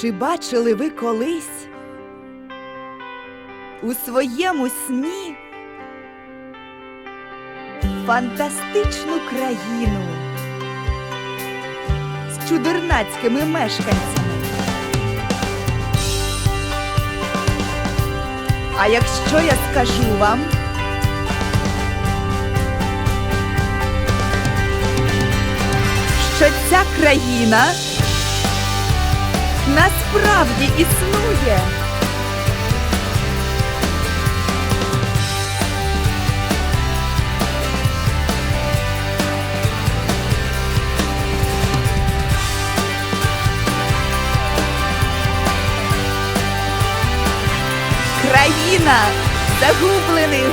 Чи бачили ви колись у своєму сні фантастичну країну з чудернацькими мешканцями? А якщо я скажу вам, що ця країна насправді існує. Країна загублених.